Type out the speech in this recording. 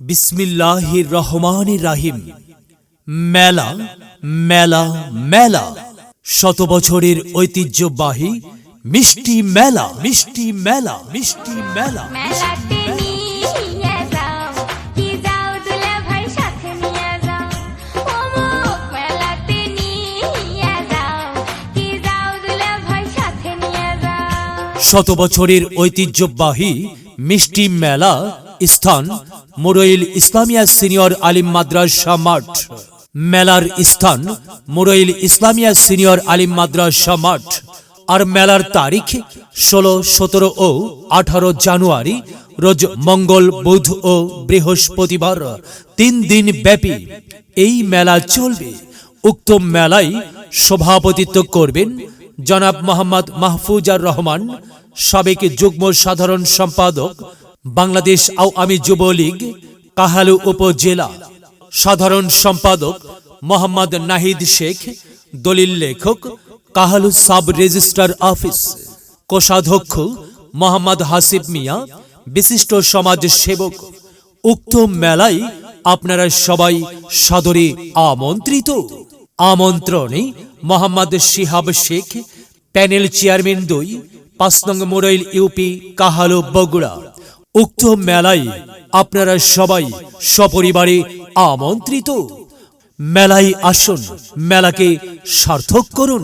বিসমিল্লাহির রহমানির রাহিম। মেলা মেলা মেলা। শত বছরের ঐতিহ্যবাহী মিষ্টি মেলা মিষ্টি মেলা মিষ্টি মেলা। শত বছরের ঐতিহ্যবাহী মিষ্টি মেলা স্থান মুরইল ইসলামিয়া সিনিয়র আলিম মাদ্রাসা মাঠ। মেলার স্থান মুরইল ইসলামিয়া সিনিয়র আলিম মাদ্রাসা মাঠ। আর মেলার তারিখ, ষোলো, সতেরো ও আঠারো জানুয়ারি, রোজ মঙ্গল, বুধ ও বৃহস্পতিবার, তিন দিন ব্যাপী এই মেলা চলবে। উক্ত মেলায় সভাপতিত্ব করবেন জনাব মোহাম্মদ মাহফুজার রহমান, সাবেক যুগ্ম সাধারণ সম্পাদক বাংলাদেশ আওয়ামী যুবলীগ, কাহালু উপজেলা, সাধারণ সম্পাদক মোহাম্মদ নাহিদ শেখ, দলিল লেখক কাহালু সাব রেজিস্ট্রার অফিস, কোষাধ্যক্ষ মোহাম্মদ হাসিব মিয়া, বিশিষ্ট সমাজ সেবক। উক্ত মেলায় আপনারা সবাই সাদরে আমন্ত্রিত। আমন্ত্রণে মোহাম্মদ শিহাব শেখ, প্যানেল চেয়ারম্যান দুই, পাঁচ নং মোরাইল ইউপি, কাহালো বগুড়া। উক্ত মেলায় আপনারা সবাই সপরিবারে আমন্ত্রিত। মেলায় আসুন মেলাকে সার্থক করুন।